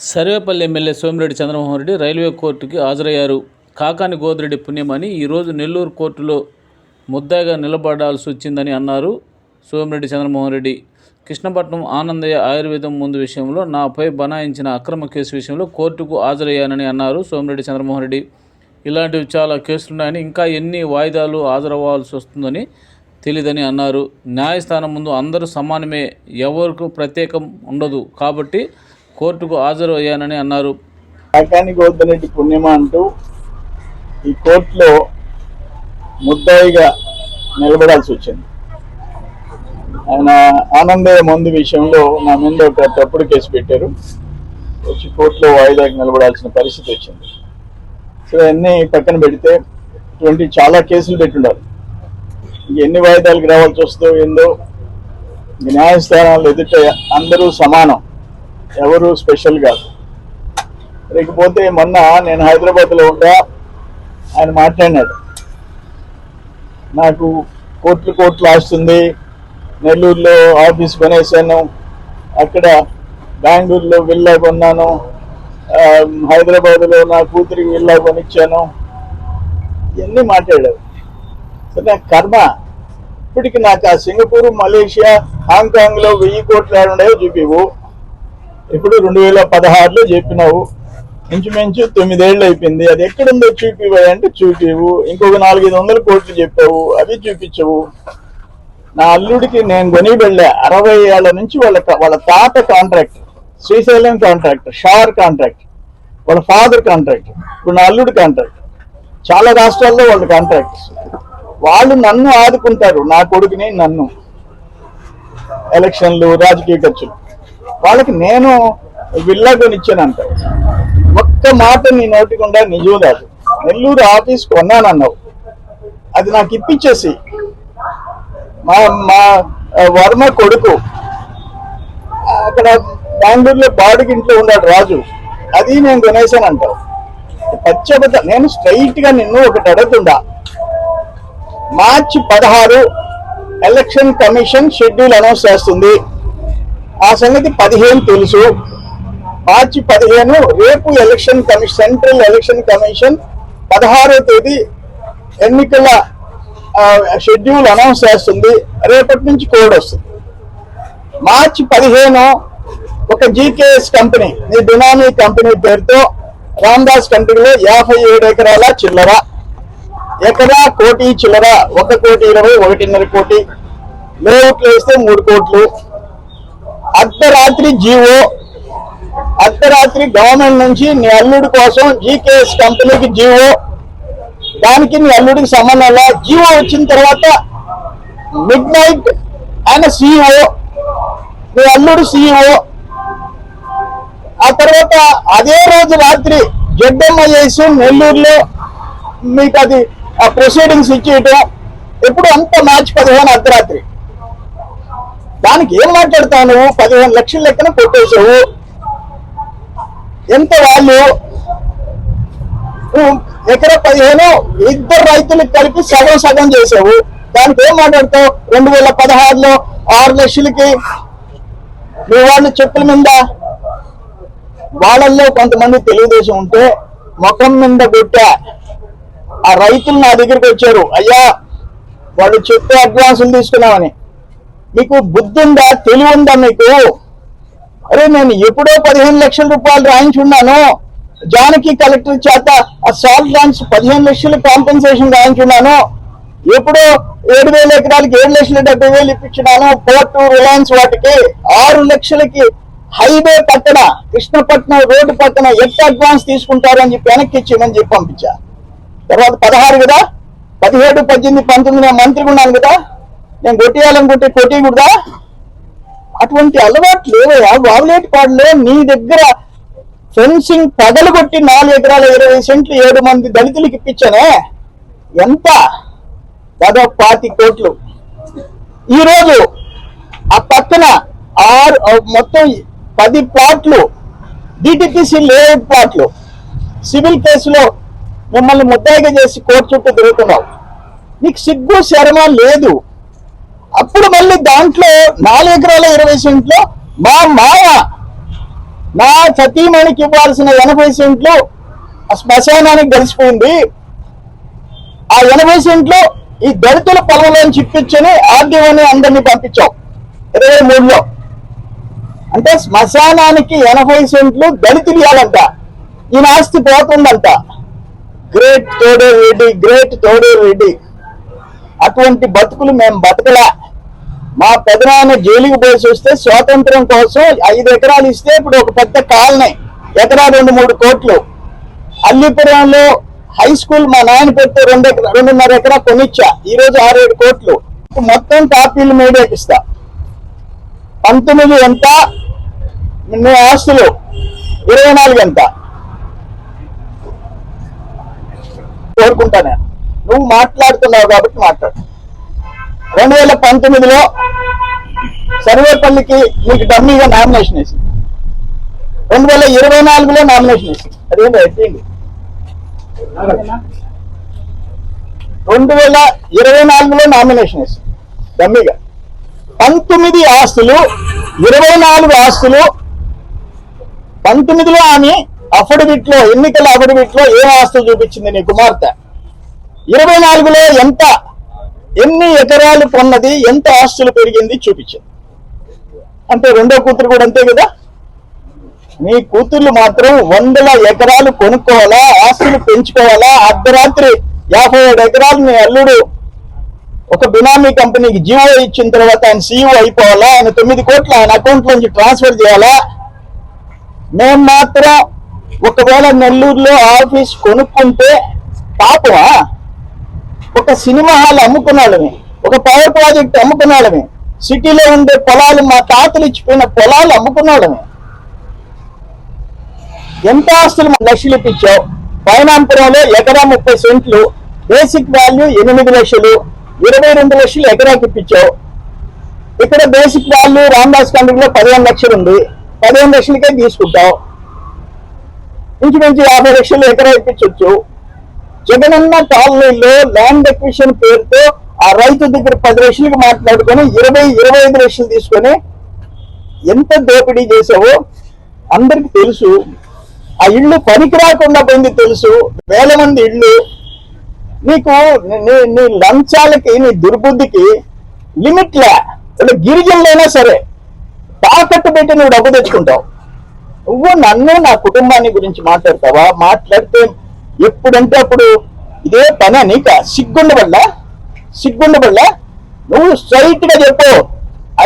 Sarvepalli MLA Somireddy Chandramohan Reddy railway కోర్టుకి హాజరయ్యారు. కాకాని గోదిరెడ్డి పుణ్యమని ఈరోజు నెల్లూరు కోర్టులో ముద్దాయిగా నిలబడాల్సి వచ్చిందని అన్నారు సోమిరెడ్డి చంద్రమోహన్ రెడ్డి. కృష్ణపట్నం ఆనందయ్య ఆయుర్వేదం ముందు విషయంలో నాపై బనాయించిన అక్రమ కేసు విషయంలో కోర్టుకు హాజరయ్యానని అన్నారు సోమిరెడ్డి చంద్రమోహన్ రెడ్డి. ఇలాంటివి చాలా కేసులున్నాయని ఇంకా ఎన్ని వాయిదాలు హాజరవ్వాల్సి వస్తుందని తెలియదని అన్నారు. న్యాయస్థానం ముందు అందరూ సమానమే ఎవరికి ప్రత్యేకం ఉండదు కాబట్టి కోర్టుకు హాజరు అయ్యానని అన్నారు. కాకాని గోవర్ధనరెడ్డి పుణ్యమా అంటూ ఈ కోర్టులో ముద్దాయిగా నిలబడాల్సి వచ్చింది. ఆయన ఆనందయ్య మందు విషయంలో నా ముందు ఒక తప్పుడు కేసు పెట్టారు. వచ్చి కోర్టులో వాయిదాకి నిలబడాల్సిన పరిస్థితి వచ్చింది. సో అన్నీ పక్కన పెడితే ఇటువంటి చాలా కేసులు పెట్టుండారు. ఇంక ఎన్ని వాయిదాలకు రావాల్సి వస్తుందో ఏందో న్యాయస్థానాలు ఎదుట అందరూ సమానం. ఎవరు స్పెషల్ కాదు. లేకపోతే మొన్న నేను హైదరాబాద్లో ఉంటా ఆయన మాట్లాడినాడు. నాకు కోట్లు కోట్లు ఆస్తుంది. నెల్లూరులో ఆఫీస్ కొనేసాను అక్కడ బెంగళూరులో విల్లా కొన్నాను. హైదరాబాద్లో నా కూతురికి విల్లా కొనిచ్చాను. ఇవన్నీ మాట్లాడారు. సో కర్మ. ఇప్పటికి నాకు ఆ సింగపూర్ మలేషియా హాంకాంగ్లో వెయ్యి కోట్లు ఏడుండేవో చూపివు ఇప్పుడు రెండు వేల పదహారులో చెప్పినావు. ఇంచుమించు తొమ్మిదేళ్ళు అయిపోయింది. అది ఎక్కడుందో చూపివా అంటే చూపివు ఇంకొక నాలుగైదు వందల కోట్లు చెప్పావు. అవి చూపించవు. నా అల్లుడికి నేను కొని వెళ్ళా. అరవై ఏళ్ళ నుంచి వాళ్ళ వాళ్ళ తాత contract Srisailam contract SHAR contract వాళ్ళ ఫాదర్ కాంట్రాక్ట్ ఇప్పుడు నా అల్లుడి కాంట్రాక్ట్. చాలా రాష్ట్రాల్లో వాళ్ళ కాంట్రాక్ట్స్. వాళ్ళు నన్ను ఆదుకుంటారు. నా కొడుకుని నన్ను. ఎలక్షన్లు రాజకీయ ఖర్చులు. వాళ్ళకి నేను విల్లా కొనిచ్చానంట ఒక్క మాట నీ నోటికుండా నిజం కాదు. నెల్లూరు ఆఫీస్ కొన్నానన్నావు. అది నాకు ఇప్పించేసి మా మా వర్మ కొడుకు. అక్కడ బెంగళూరులో బాడుకి ఇంట్లో ఉన్నాడు రాజు. అది నేను కొనేసానంటావు పచ్చబద్ద నేను స్ట్రైట్గా నిన్ను ఒకటి అడుగుతుండా. మార్చి పదహారు ఎలక్షన్ కమిషన్ షెడ్యూల్ అనౌన్స్ చేస్తుంది. ఆ సంగతి పదిహేను తెలుసు. మార్చి పదిహేను రేపు election commission central election commission పదహారో తేదీ ఎన్నికల షెడ్యూల్ అనౌన్స్ చేస్తుంది. రేపటి నుంచి కోడ్ వస్తుంది. మార్చి పదిహేను ఒక జీకేఎస్ కంపెనీ నీ బినామీ కంపెనీ పేరుతో రామ్దాస్ కంపెనీలో యాభై ఏడు ఎకరాల చిల్లర. ఎకరా కోటి చిల్లర ఒక కోటి ఇరవై ఒకటిన్నర కోటి. లేఅవుట్లు వేస్తే మూడు కోట్లు. అర్ధరాత్రి జీవో అర్ధరాత్రి గవర్నమెంట్ నుంచి నీ అల్లుడి కోసం జీకేఎస్ కంపెనీకి జీవో. దానికి నీ అల్లుడికి సంబంధం లే జీవో వచ్చిన తర్వాత మిడ్ నైట్ ఆయన సిఇఓ నీ అల్లుడు సిఇఓ ఆ తర్వాత అదే రోజు రాత్రి జడ్డమ్మ చేసి నెల్లూరులో మీకు అది ప్రొసీడింగ్స్ ఇచ్చేయటం ఎప్పుడు అంత మార్చి పదిహేను అర్ధరాత్రి. దానికి ఏం మాట్లాడతావు నువ్వు? పదిహేను లక్షల లెక్కన కొట్టేశావు. ఎంత వాళ్ళు? ఎకర ఎకరా పదిహేను ఇద్దరు రైతులకు కలిపి సగం సగం చేసావు దానికి ఏం మాట్లాడతావు? రెండు వేల పదహారులో ఆరు లక్షలకి మీ వాళ్ళు చెప్పుల మీద వాళ్ళల్లో కొంతమంది తెలుగుదేశం ఉంటే ముఖం మీద గుట్ట ఆ రైతులు నా దగ్గరికి వచ్చారు. అయ్యా వాళ్ళు చెప్పే అడ్వాన్సులు తీసుకున్నామని మీకు బుద్ధి ఉందా? తెలివి ఉందా మీకు? అరే నేను ఎప్పుడో పదిహేను లక్షల రూపాయలు రాయించున్నాను జానకి కలెక్టర్ చేత ఆ సాల్ట్ ల్యాండ్స్ పదిహేను లక్షలు కాంపెన్సేషన్ రాయించున్నాను ఎప్పుడో ఏడు వేల ఎకరాలకి ఏడు లక్షల డెబ్బై వేలు ఇప్పించినాను. పోర్టు రిలయన్స్ వాటికి ఆరు లక్షలకి హైవే పక్కన కృష్ణపట్నం రోడ్డు పక్కన ఎంత అడ్వాన్స్ తీసుకుంటారు అని చెప్పి వెనక్కి ఇచ్చేయమని చెప్పి పంపించారు తర్వాత పదహారు కదా? పదిహేడు పద్దెనిమిది పంతొమ్మిది నేను మంత్రిగా ఉన్నాను కదా? నేను కొట్టేయాలనుకుంటే కొట్టేయకూడదా? అటువంటి అలవాట్లు లేవయా వావులేటి పాడులో. నీ దగ్గర ఫెన్సింగ్ పగలగొట్టి నాలుగు ఎకరాల ఇరవై సెంట్లు ఏడు మంది దళితులకు ఇప్పించానే? ఎంత? దాదాపు పాతి కోట్లు. ఈ రోజు ఆ పక్కన ఆరు మొత్తం పది ప్లాట్లు డిటిపిసి లేఅవుట్ ప్లాట్లు సివిల్ కేసులో మిమ్మల్ని ముద్దాయిగా చేసి కోర్టు చుట్టూ తిరుగుతున్నావు నీకు సిగ్గు శరమ లేదు. అప్పుడు మళ్ళీ దాంట్లో నాలుగు ఎకరాల ఇరవై సెంట్లో మా మాయ నా సతీమణికి ఇవ్వాల్సిన ఎనభై సెంట్లు ఆ శ్మశానానికి గడిచిపోయింది. ఆ ఎనభై సెంట్లు ఈ దళితుల పొలంలోని చిప్పించని ఆర్డీఓని అందరినీ పంపించాం. ఇరవై మూడులో. అంటే శ్మశానానికి ఎనభై సెంట్లు దళితులు ఇవ్వాలంట. ఈయన ఆస్తి పోతుందంట. గ్రేట్ తోడేరు రెడ్డి గ్రేట్ తోడేరు రెడ్డి అటువంటి బతుకులు మేము బతకలే. మా పెదనాయన జైలుకి పోయి వస్తే స్వాతంత్రం కోసం ఐదు ఎకరాలు ఇస్తే ఇప్పుడు ఒక పెద్ద కాలనీ ఎకరా రెండు మూడు కోట్లు. అల్లిపురంలో హై స్కూల్ మా నాయన పెడితే రెండు ఎకరా రెండున్నర ఎకరా కొనిచ్చా. ఈ రోజు ఏడు కోట్లు. మొత్తం కాపీలు మీడియాకి ఇస్తా పంతొమ్మిది ఎంత? నీ ఆస్తులు ఇరవై నాలుగు ఎంత? కోరుకుంటాను. నువ్వు మాట్లాడుతున్నావు కాబట్టి మాట్లాడు. రెండు వేల పంతొమ్మిదిలో సర్వేపల్లికి నీకు డమ్మీగా నామినేషన్ వేసింది. రెండు వేల ఇరవై నాలుగులో నామినేషన్ వేసింది. అదేంటి ఎట్టింది రెండు వేల ఇరవై నాలుగులో నామినేషన్ వేసింది. డమ్మీగా. పంతొమ్మిది ఆస్తులు ఇరవై నాలుగు ఆస్తులు పంతొమ్మిదిలో ఆమె అఫిడవిట్లో ఎన్నికల అఫిడవిట్లో ఏ ఆస్తులు చూపించింది నీ కుమార్తె? ఇరవై నాలుగులో ఎంత ఎన్ని ఎకరాలు కొన్నది ఎంత ఆస్తులు పెరిగింది చూపించింది. అంటే రెండో కూతురు కూడా అంతే కదా? నీ కూతుర్లు మాత్రం వందల ఎకరాలు కొనుక్కోవాలా ఆస్తులు పెంచుకోవాలా అర్ధరాత్రి యాభై ఏడు ఎకరాలు నీ అల్లుడు ఒక బినామీ కంపెనీకి జీవో ఇచ్చిన తర్వాత ఆయన సీఈఓ అయిపోవాలా ఆయన తొమ్మిది కోట్లు ఆయన అకౌంట్ నుంచి ట్రాన్స్ఫర్ చేయాలా? మేము మాత్రం ఒకవేళ నెల్లూరులో ఆఫీస్ కొనుక్కుంటే పాపమా? ఒక సినిమా హాల్ అమ్ముకున్నాళ్ళమే ఒక పవర్ ప్రాజెక్ట్ అమ్ముకున్నాళ్ళమే సిటీలో ఉండే పొలాలు మా తాతలు ఇచ్చిపోయిన పొలాలు అమ్ముకున్నాళ్ళమే. ఎంత ఆస్తులు మన లక్షలు ఇప్పించావు పైనాంపురంలో ఎకరా ముప్పై సెంట్లు బేసిక్ వాల్యూ ఎనిమిది లక్షలు ఇరవై రెండు లక్షలు ఎకరాకి ఇప్పించావు. ఇక్కడ బేసిక్ వాల్యూ రామదాస్ కండ్రిలో పదిహేను లక్షలు ఉంది. పదిహేను లక్షలకే తీసుకుంటావు. ఇంచుమించు యాభై లక్షలు ఎకరా ఇప్పించవచ్చు జగనన్న కాలనీలో ల్యాండ్ ఎక్విషన్ పేరుతో ఆ రైతు దగ్గర పది లక్షలకు మాట్లాడుకొని ఇరవై ఇరవై ఐదు లక్షలు తీసుకొని ఎంత దోపిడీ చేసావో అందరికి తెలుసు. ఆ ఇల్లు పనికి రాకుండా పోయింది తెలుసు. వేల మంది ఇళ్ళు. నీకు నీ- లంచాలకి నీ దుర్బుద్ధికి లిమిట్లే. వాళ్ళు గిరిజనులైనా సరే తాకట్టు పెట్టి నువ్వు డబ్బు తెచ్చుకుంటావు. నువ్వు నన్ను నా కుటుంబాన్ని గురించి మాట్లాడతావా? మాట్లాడితే ఎప్పుడంటే అప్పుడు ఇదే పని నీక? సిగ్గుండబల్ల సిగ్గుండబల్ల నువ్వు స్ట్రైట్గా చెప్పు.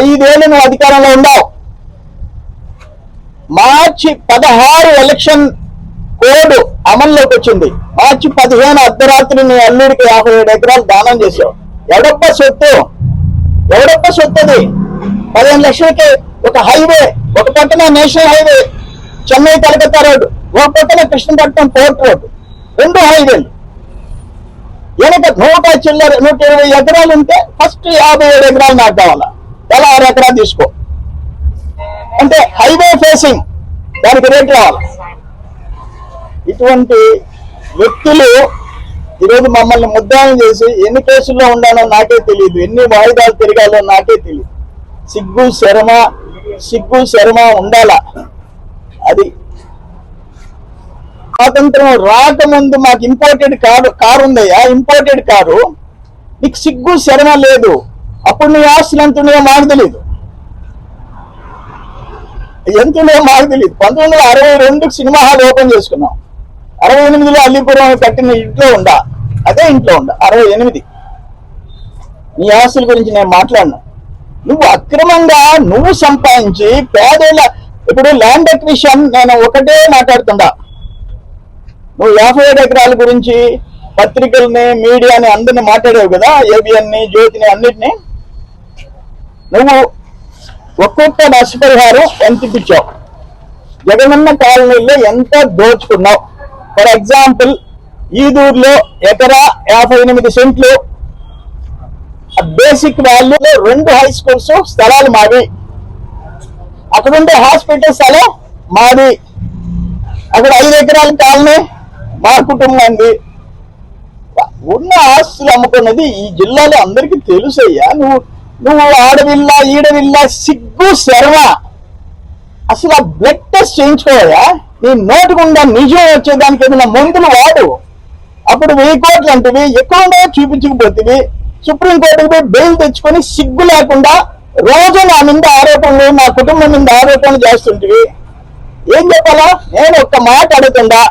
ఐదేళ్ళు నువ్వు అధికారంలో ఉన్నావు మార్చి పదహారు ఎలక్షన్ కోడ్ అమల్లోకి వచ్చింది. మార్చి పదిహేను అర్ధరాత్రి నీ అల్లుడికి యాభై ఏడు ఎకరాలు దానం చేసావు ఎవడప్ప సొత్తు? ఎవడప్ప సొత్తుది? పదిహేను లక్షలకి ఒక హైవే ఒక పక్కన national highway Chennai Calcutta road ఒక పక్కన కృష్ణపట్నం పోర్ట్ రోడ్ రెండు హైవేలు. వెనక నూట చిల్లర నూట ఇరవై ఎకరాలు ఉంటే ఫస్ట్ యాభై ఏడు ఎకరాలు నాకు కావాలా? ఎలా ఆరు ఎకరాలు తీసుకో? అంటే హైవే ఫేసింగ్ దానికి రేట్ రావాలి. ఇటువంటి వ్యక్తులు ఈరోజు మమ్మల్ని ముద్దాయం చేసి ఎన్ని కేసుల్లో ఉండాలో నాకే తెలియదు. ఎన్ని వాయిదాలు తిరగాలో నాకే తెలియదు. సిగ్గు శరమ సిగ్గు శరమ ఉండాల? అది స్వాతంత్రం రాకముందు మాకు ఇంపోర్టెడ్ కారు కారు ఉందయ్యా ఇంపోర్టెడ్ కారు. నీకు సిగ్గు శరమ లేదు. అప్పుడు నీ ఆస్తులు ఎంత ఉన్నాయో మాకు తెలియదు ఎంత ఉన్నాయో మాకు తెలియదు పంతొమ్మిది వందల అరవై రెండుకి సినిమా హాల్ ఓపెన్ చేసుకున్నాం. అరవై ఎనిమిదిలో అల్లిపురం కట్టిన ఇంట్లో ఉండా? అదే ఇంట్లో ఉండా? అరవై ఎనిమిది. నీ ఆస్తుల గురించి నేను మాట్లాడినా. నువ్వు అక్రమంగా నువ్వు సంపాదించి పేదల ఇప్పుడు ల్యాండ్ అక్విషన్ నేను ఒకటే మాట్లాడుతుండా నువ్వు యాభై ఏడు ఎకరాల గురించి పత్రికల్ని మీడియాని అందరిని మాట్లాడావు కదా ఏబిఎన్ని జ్యోతిని అన్నిటిని. నువ్వు ఒక్కొక్క నష్టపరిహారం ఎంత ఇప్పించావు? జగనన్న కాలనీలో ఎంత దోచుకున్నావు? ఫర్ ఎగ్జాంపుల్ ఈదూరులో ఎకరా యాభై ఎనిమిది సెంట్లు. బేసిక్ వాల్యూలో రెండు హై స్కూల్స్ స్థలాలు మావి. అక్కడ ఉండే హాస్పిటల్ స్థలం మాది. అక్కడ ఐదు ఎకరాల కాలనీ మా కుటుంబాన్ని ఉన్న ఆస్తులు అమ్ముకున్నది ఈ జిల్లాలో అందరికీ తెలుసయ్యా. నువ్వు నువ్వు ఆడవిల్ల ఈడవిల్ల సిగ్గు శర్మ. అసలు ఆ బ్లడ్ టెస్ట్ చేయించుకోవా నీ నోటి నిజం వచ్చేదానికి ఏదైనా మందులు వాడు? అప్పుడు వెయ్యి కోట్లు అంటివి ఎక్కువ ఉండగా చూపించకపోతే సుప్రీంకోర్టుకి పోయి బెయిల్ తెచ్చుకొని సిగ్గు లేకుండా రోజు నా మీద ఆరోపణలు నా కుటుంబం మీద ఆరోపణలు చేస్తుంటివి. ఏం చెప్పాలా? నేను ఒక్క మాట అడుగుతుందా